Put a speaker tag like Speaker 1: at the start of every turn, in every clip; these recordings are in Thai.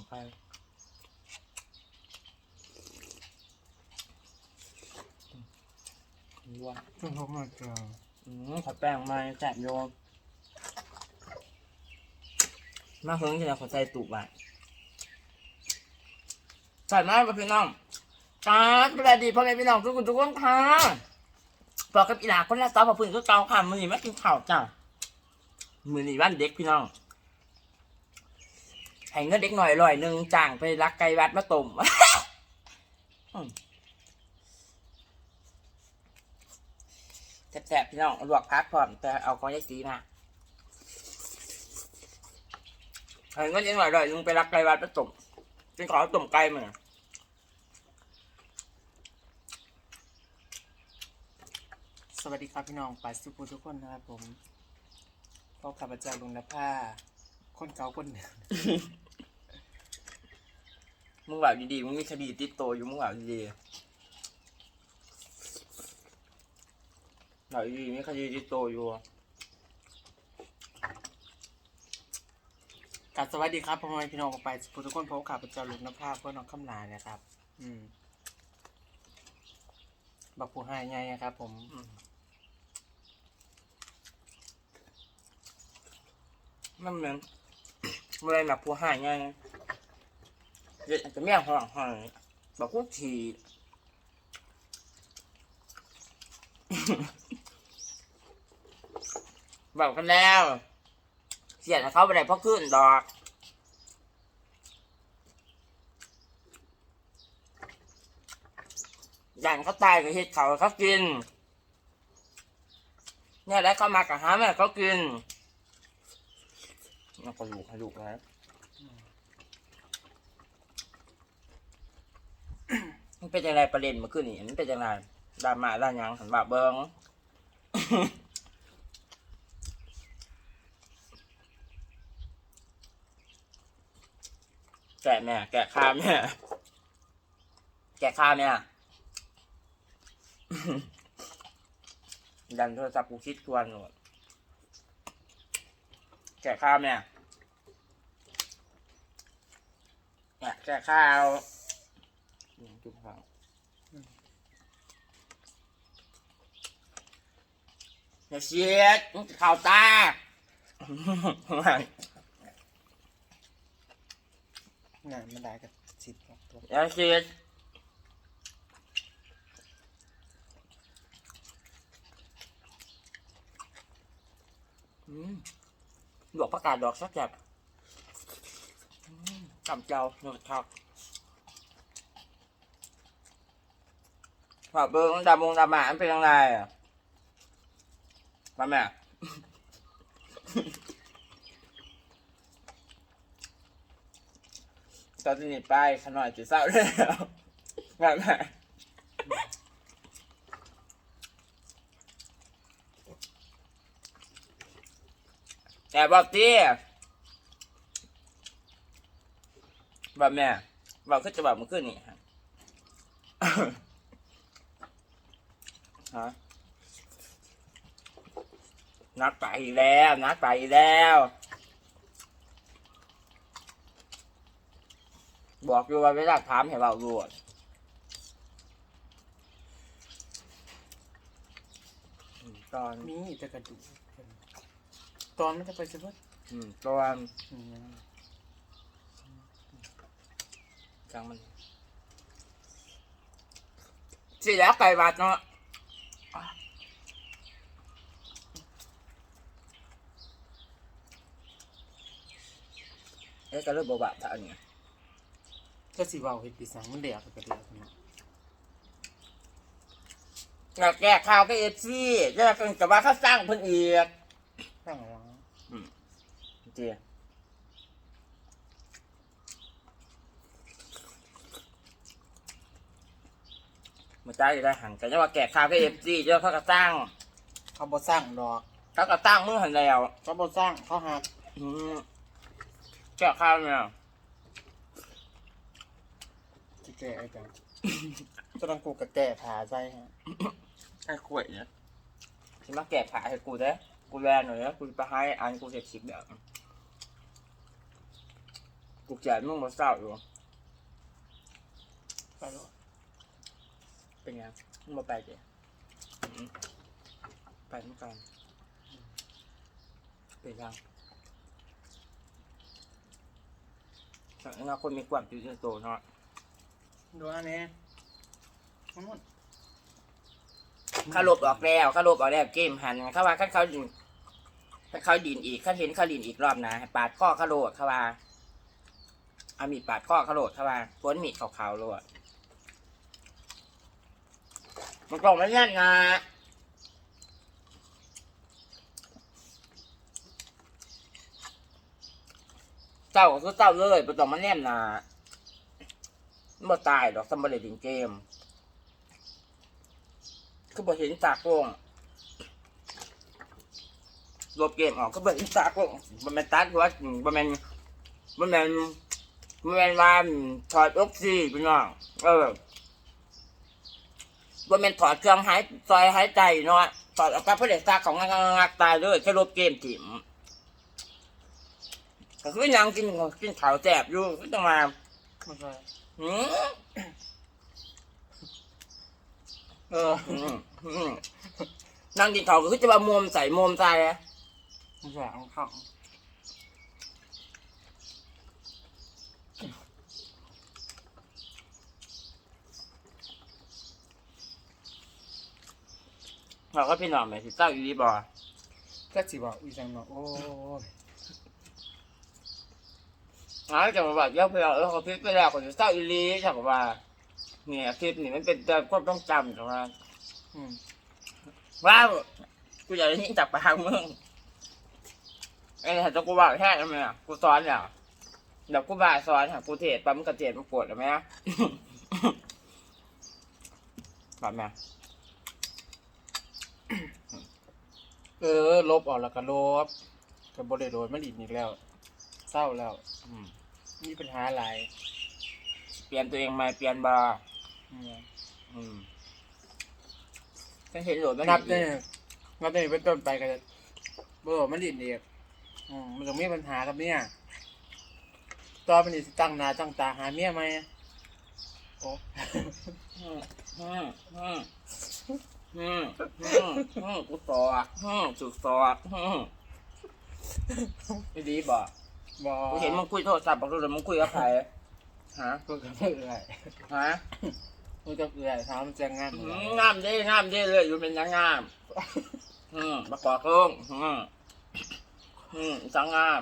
Speaker 1: มไข่ว้า
Speaker 2: จนผมมาเจอ
Speaker 1: อืมขอแป้งมาแจกโยมมาเฮิงที่เราขอใส่ตุกอะใส่มากพี่น้องครับสวัสดีพ่อแม่พี่น้องทุกคนทุกคนค่ะบอกกับอีหลาคนละสาวพอพื้นก็เกาค่ะมือนี้มากินข้าวจ้ะมือนี้บ้านเด็กพี่น้อง ให้เงินเด็กหน่อยลอยหนึ่งจ้างไปรักไก่วัดมาต้มแสบๆพี่น้องลวกพักพร้อมแต่เอาของยายสีมาให้เงินเด็กหน่อยลอยหนึ่งไปรักไก่วัดมาต้มกินขอต้มไก่มา
Speaker 2: สวัสดีครับพี่น้องปัดสุภูทุกคนนะครับผมพ่อข้าพเจ้าลุงนภาคนเก่าคนเดิม
Speaker 1: มึงแบบดีๆมึงมีคดีติดตัวอยู่มึงแบบดีๆแบบดีๆมีคดีติดตัวอยู่
Speaker 2: กับสวัสดีครับพ่อแม่พี่น้องไปสุทุกคนพบข้าพเจ้าลุงนภาพเพื่อน้องคำลานะครับ อืมบักผู้ให้ไงนะครับ ผม
Speaker 1: มันเหมือนเมื่อไรหนักผู้หายไง เด็กอาจจะแม่ห่องหอยบอกพูดทีบอกกันแล้ว เสียนะเขาไปไหนเพราะขึ้นดอกย่านเขาตายกับเห็ดเขาเขากิน เนี่ยได้เขามากับหาแม่เขากินน่าก็ลูกให้ลูกนะ มันเป็นยังไงประเด็นมื่อคืนนี้มันเป็นยังไงดราม่าด้านยังหันบาเบิงแกะแม่แกะข้าวแม่แกะข้าวแม่ดันโทรศัพท์กูคิดทวนหมดแกะข้าแม่เนี่ยแกะข้าว จุ๊บข้าวอย่าเชียดข่าวตา
Speaker 2: งานมันได้กับสิทธิ์ครับผม
Speaker 1: อย่าเชียดอืมดอกประกาศดอกสักแบบอืมกำเจ้าหนวดทัก ฝากเบิ้งดามงดาหมามันเป็นยังไงอะมาแม่ตอนนี้ไปขน่อยจะเศร้าเลยแล้วมาแม่แต่บอกตีแบบแม่บอกขึ้นจะบอกมันขึ้นนี่ฮะ ฮะนัดไปอีกแล้วนัดไปอีกแล้วบอกอยู่ว่าเวลาถามให้เรารวดตอน
Speaker 2: มีแต่กระดูกตอนมันจะไปสิเพิ่น
Speaker 1: อืมตอน
Speaker 2: อืม
Speaker 1: จังมันสิแล้วไก่บาดเนาะอะ เอ๊ะก็เริ่มบบะท่าถ้าเนี่
Speaker 2: ก็สิเว้าเฮ็ดปีสังมันแดกกับกระเดียกเนาะ
Speaker 1: อยากแก้ข่าวก็เอฟซีแล้วก็กับว่าเขาสร้างเพิ่นอีก
Speaker 2: ตั้างหลัง
Speaker 1: เจี มาจ้าอยู่ได้หันกันจะว่าแก่ข่าวก็เอฟซีเจ้าเขาก็สร้าง
Speaker 2: เขาบ่สร้างดอก
Speaker 1: เขาก็ตั้งมือหันแล้ว
Speaker 2: เขาบ่สร้างเขาหัก
Speaker 1: อืมแก่ข่าวเนี่ย
Speaker 2: สิแก้ไอ้จังตอนนั้นกูก็แก้ผ้าใส่ฮะ
Speaker 1: ไอ้ขวยเนี่ยฉันมาแก่ขาให้กูเด้อกูแลหน่อยนะกูไปให้อันกูจะคลิปเดี๋ยวกูเกลียดมึงมาเศร้าอยู่
Speaker 2: ไปแล้ว
Speaker 1: เป็นไงมึงมาไปเดี๋ยวไปเมื่อกันเป็นยังแต่อนาคตมีความอยู่ในตัวเนาะ
Speaker 2: ดูอันนี้ทั้งหมด
Speaker 1: เขาลบออกแล้วเขาลบออกแล้วเกมหันเขาว่าเขาเขาดินถ้าเขาดินอีกเขาเห็นเขาดินอีกรอบนะให้ปาดข้อเขาโลดเขาว่าเอามีดปาดข้อเขาโลดเขาว่าพ้นมีดขาวๆโลด มันกล่องมันแน่นไงเจ้าก็คือเจ้าเลยไปต้องมันแน่นนะมันบ่ตายดอกซัมบอร์ดินเกมก็บ่เห็นจากวงลบเกมออกก็บ่เห็นจากวงบ่แม่นตัดหัวบ่แม่นบ่แม่นบ่แม่นว่าถอดออกซิพี่น้องเออ บ่แม่นถอดเครื่องหายซอยหายใจเนาะถอดออกไปเพื่อได้ซาของงักตายเลยแค่ลบเกมถิ่มก็คือยังกินกินข้าวแซ่บอยู่ก็ต้องมา
Speaker 2: ไม่ใช่
Speaker 1: หืม
Speaker 2: เออ
Speaker 1: นั่งกินข้าวก็คือจะมามุมใส่มุมใส่อะ
Speaker 2: ไม่ใช่เอาข้า
Speaker 1: เราก็พี่น้องแม่สิเจ้าอยู่ดีบ่
Speaker 2: ก็สิบอกอีจังเนาะโอ้ย
Speaker 1: อ้าวจะมาบอกเยอะเพื่อเออเขาพิดไปแล้วเขาจะเจ้าอีหลีใช่ป่ว่าเนี่ยคลิปนี่มันเป็นแต่ความต้องจำแต่ว่า
Speaker 2: อืม
Speaker 1: ว้าวกูอยากได้ยินจากปากมึงไอ้ถ้าจะกูบอกแค่นั้นไหมอะกูสอนแล้วเดี๋ยวกูบ่ายสอนค่ะกูเทศปั๊มกระเทียมมาปวดหรือไหมอะแบบไหม
Speaker 2: เออ ลบออกแล้วก็ลบกับบริโดนมันอีกอีกแล้วเศร้าแล้ว
Speaker 1: อืม
Speaker 2: มีปัญหาหลาย
Speaker 1: เปลี่ยนตัวเองไหมเปลี่ยนบ่
Speaker 2: อืม
Speaker 1: อืมฉันเห็นโหลดมัน
Speaker 2: นับ
Speaker 1: อี
Speaker 2: เนี่ย
Speaker 1: ก
Speaker 2: นับเนี่ยเป็นต้นไปกันเบอร์มันอีกอีกอืมมันจะมีปัญหากับเนี่ยตอนมันอีกสิตั้งหนาตั้งตาหาเมียไหมโอ้
Speaker 1: อืมอืมอืม อืมอืมอืมกูสอดอืมสุดสอดอืมไม่ดีบ่
Speaker 2: บอ
Speaker 1: กูเห็นมึงคุยโทรศัพท์บอกดูแล้วมึงคุยกับใครฮะ
Speaker 2: กูกับเอื่อย
Speaker 1: ฮะ
Speaker 2: กูกับเอื่อยถามมันจะงาน
Speaker 1: อื
Speaker 2: อะไร
Speaker 1: มงามดีงามดีเลยอยู่เป็นยังงามอืมมากอดลงอืมอืมอีสังงาม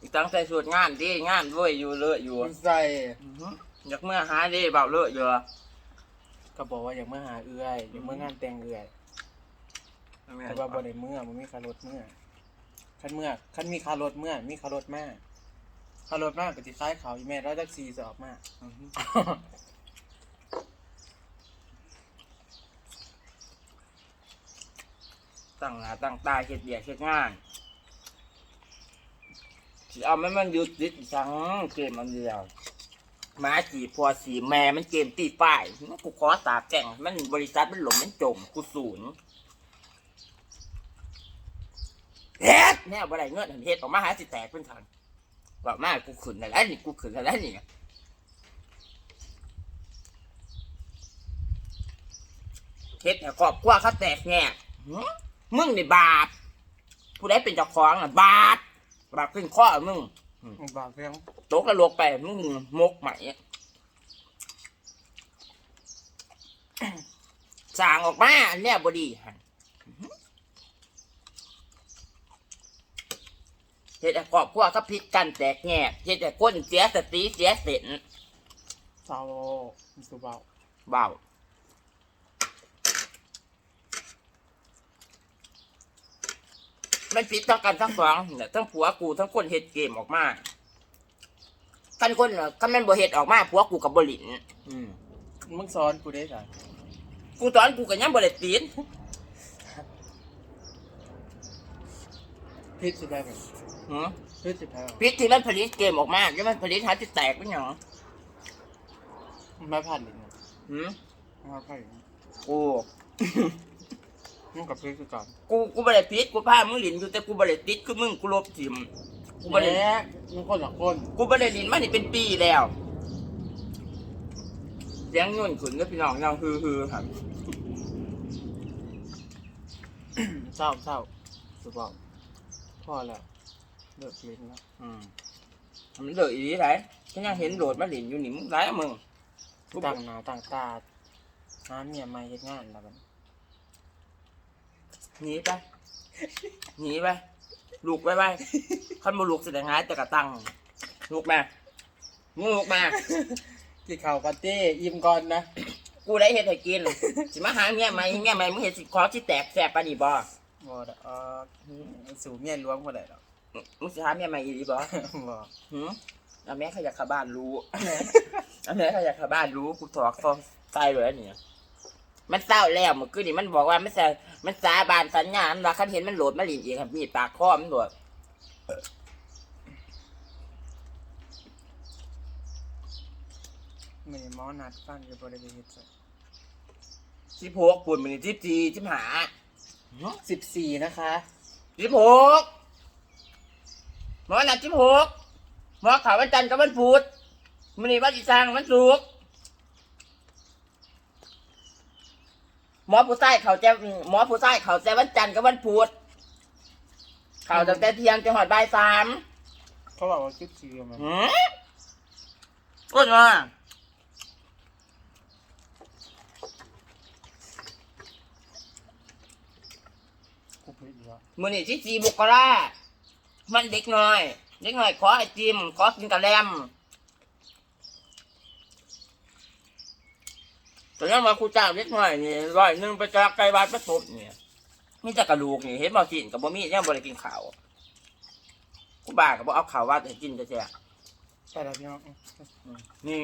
Speaker 1: อีสังใส่สูตรงามดีงามด้วยอยู่เลยอยู่
Speaker 2: มันใส่
Speaker 1: อือหืออยากเมื่อหาดีเบาเลยอยู่
Speaker 2: ก็บอกว่าอยากมาหาเอื่อยอยากมางานแต่งเอื่อยแต่ว่าบ่ได้เมื่อมันมีคารถเมื่อคันเมื่อคันมีคารถเมื่อมีคารถมากคารถมากก็สิคล้ายเขาอีแม่ร้อยจักซีจะออกมา
Speaker 1: อือหือตั้งหน้าตั้งตาเฮ็ดเบียกเฮ็ดงานสิเอาไม่มันหยุดติดสังเกมมันเดียว หมาจีพอสีแม่มันเกมตีป้ายกูขอสาบแจ้งมันบริษัทมันหลงมันจมกูศูนย์เฮ็ดแน่บ่ได้เงินเฮ็ดออกมาหาสิแตกเป็นทันบอกมากูขึ้นแล้วนี่กูขึ้นแล้วนี่เฮ็ดให้ครอบครัวเขาแตกแง่มึงในบาปผู้ใดเป็นเจ้าของน่ะบาปบาปขึ้นข้อมึง
Speaker 2: บอกเรื่อง
Speaker 1: ตกกระโลกไปมึงมกใหม่สร้างออกมาอันเนี้ยบดีหั่นเฮ็ดให้ครอบครัวเขาพิดกันแตกแยกเฮ็ดให้คนเสียสติเสียเส้น
Speaker 2: เศร้ามันสุเบา
Speaker 1: เบา มันผิดทั้งกันทั้งสองเนี่ยทั้งผัวกูทั้งคนเฮ็ดเกมออกมาคันคนน่ะคันแม่นบ่เฮ็ดออกมาผัวกูกับบหลินอืม
Speaker 2: มึงสอนกูได้จ้ะ
Speaker 1: กูตอนกูก็ยังบ่ได้ติด
Speaker 2: พิษสุดได้ไหม
Speaker 1: หือ
Speaker 2: พิษสุดท้าย
Speaker 1: พิษที่มันผลิตเกมออกมาแล้วมันผลิตหาที่แตกเป็นหยัง
Speaker 2: ไม่ผ่านเลยนะ
Speaker 1: หือ
Speaker 2: ไม่ผ่านเลย
Speaker 1: กู
Speaker 2: มึงกับพิษคือก่อน
Speaker 1: กูกูบ่ได้พิษกูพามึงหลินอยู่แต่กูบ่ได้ติดคือมึงกูลบทิมกูบ่ได้
Speaker 2: แหละมันคนละคน
Speaker 1: กูบ่ได้ลินมานี่เป็นปีแล้วเสียงยุ่นขุนกับพี่น้องยังฮือฮือครับ
Speaker 2: เศร้าเศร้าสุบอกพ่อแล้วเลิกลิ้นแล้ว
Speaker 1: อืมมันเลยอีไรฉันยังเห็นโดดมาลินอยู่นี่มึงไรอะมึง
Speaker 2: ตั้งหน้าตั้งตาหาเมียใหม่เฮ็ดงานแล้วกัน
Speaker 1: หนีไปหนีไปลูกไปไปคันบ่ลูกแสดงหายแต่กระตังลูกแม่มึงลูกแม่
Speaker 2: กินข้าวกันเต้อิ่มก่อนนะ
Speaker 1: กูได้เฮ็ดให้กินสิมาหาเมียใหม่เมียใหม่มึงเฮ็ดสิขอสิแตกแสบปานนี้บ่
Speaker 2: บ่ดอกเออสู่เมียหลวงบ่ได้ดอก
Speaker 1: มึงสิหาเมียใหม่อีหลีบ่
Speaker 2: บ่
Speaker 1: หืมเอาแม่ขยักเข้าบ้านรู้เอาแม่ขยักเข้าบ้านรู้กูถอกฟองใส่เลยอันนี่ มันเศร้าแล้วเมื่อคืนนี่มันบอกว่ามันสามันสาบานสัญญาณว่าคันเห็นมันโหลดมาลินอีกครับมีดปากคอมันโหลด
Speaker 2: มื้อนี้หมอนัดฟันอยู่บ่ได้ไปเฮ็ดซะ
Speaker 1: สิบหกปุ่นมันสิบสี่สิบห้า
Speaker 2: 14นะคะ
Speaker 1: สิบหกหมอนัดสิบหกหมอข่าววันจันทร์กับวันพุธมันนี่วันที่สร้างวันศุกร์ หมอผู้ใต้เขาจะหมอผู้ใต้เขาจะวันจันทร์กับวันพุธเขาตั้งแต่เที่ยงจนหอดบ่ายสาม
Speaker 2: เขาบอกว่า14มัน
Speaker 1: หืมอ้วนมา
Speaker 2: กูผิดแล้ว
Speaker 1: มือนี่ที่สี่บุกรามันเด็กน้อย เด็กน้อยขอไอติมขอกินกะแลม ตอนนั้นมาครูจ้างเด็กน้อยนี่ร้อยหนึ่งไปจากไกลบ้านประสบเนี่ยมีแต่กระดูกนี่เห็นบ่กินกับบ่มียังบ่ได้กินข้าวกูบ้ากับบ่เอาข้าววัดให้กินจะแท้
Speaker 2: ใช่แล้วพี่น้อง
Speaker 1: ๆนี่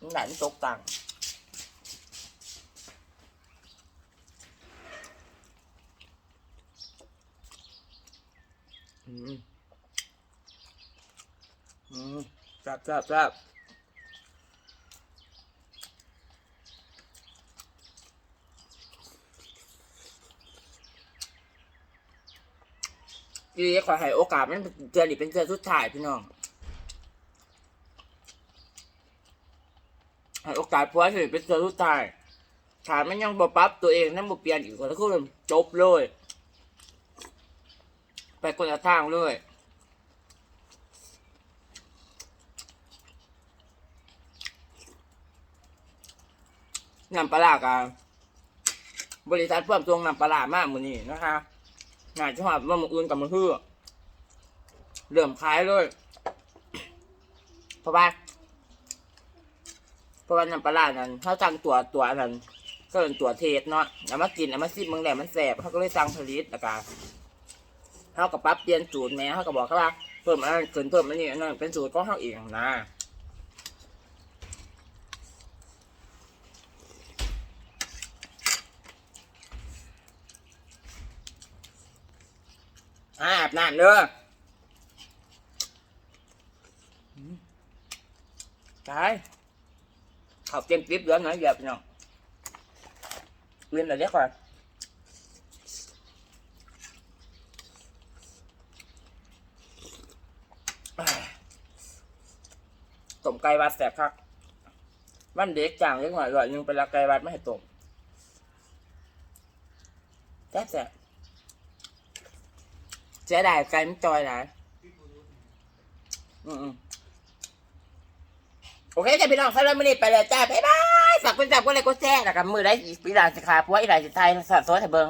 Speaker 1: มันไหนมันตกตังค์อืมอืมแซ่บแซ่บแซ่บ อีขอให้โอกาสมันเดือนนี้เป็นเดือสุดท้ายพี่น้องให้โอกาสผัวสิเป็นเดือสุดท้ายถามมันยังบ่ปรับตัวเองนั่นบ่เปลี่ยนอีกคนละคือจบเลย ไปคนละทางเลยนำปลาร้ากับบริษัทเพิ่มตรงนำปลาร้ามากมือนี้นะคะ งานจังหวัดว่ามืออื่นกับมือฮื้อเริ่มขายเลย เพราะว่าเพราะว่าน้ำปลานั้นเขาสั่งตัวตัวนั้นก็เป็นตัวเทสเนาะเอามากินเอามาซิมมึงแหละมันแสบเขาก็เลยสั่งผลิตล้วกันเขาก็ปรับเปลี่ยนสูตรแม่เขาก็บอกเขาว่าเพิ่มอันนั้นขึ้นเพิ่มอันนี้อันนั้นเป็นสูตรของเขาเองนะ อาอาบน้ำเด้ออืมตายเขาเต็มปิ๊บเดือนหน่อยเหยียบเนาะเรียนอะไรเรียกก่อนอ่าต้มไก่วัดแสบคักวันเด็กจางเล็กหน่อยหน่อยนึงไปละไก่วัดไม่ให้ต้มแซ่บแซ่บ เสียดายไก่มันจอยนะอืมโอเคจะพี่น้องสำหรับมื้อนี้ไปแล้วจ้าบ๊ายบายฝากกดติดตามกดไลค์กดแชร์แล้วกับมือได้อีกปีหลานสิขาเพว่าอีหลานสิไทยสอดสอนให้เบิ่ง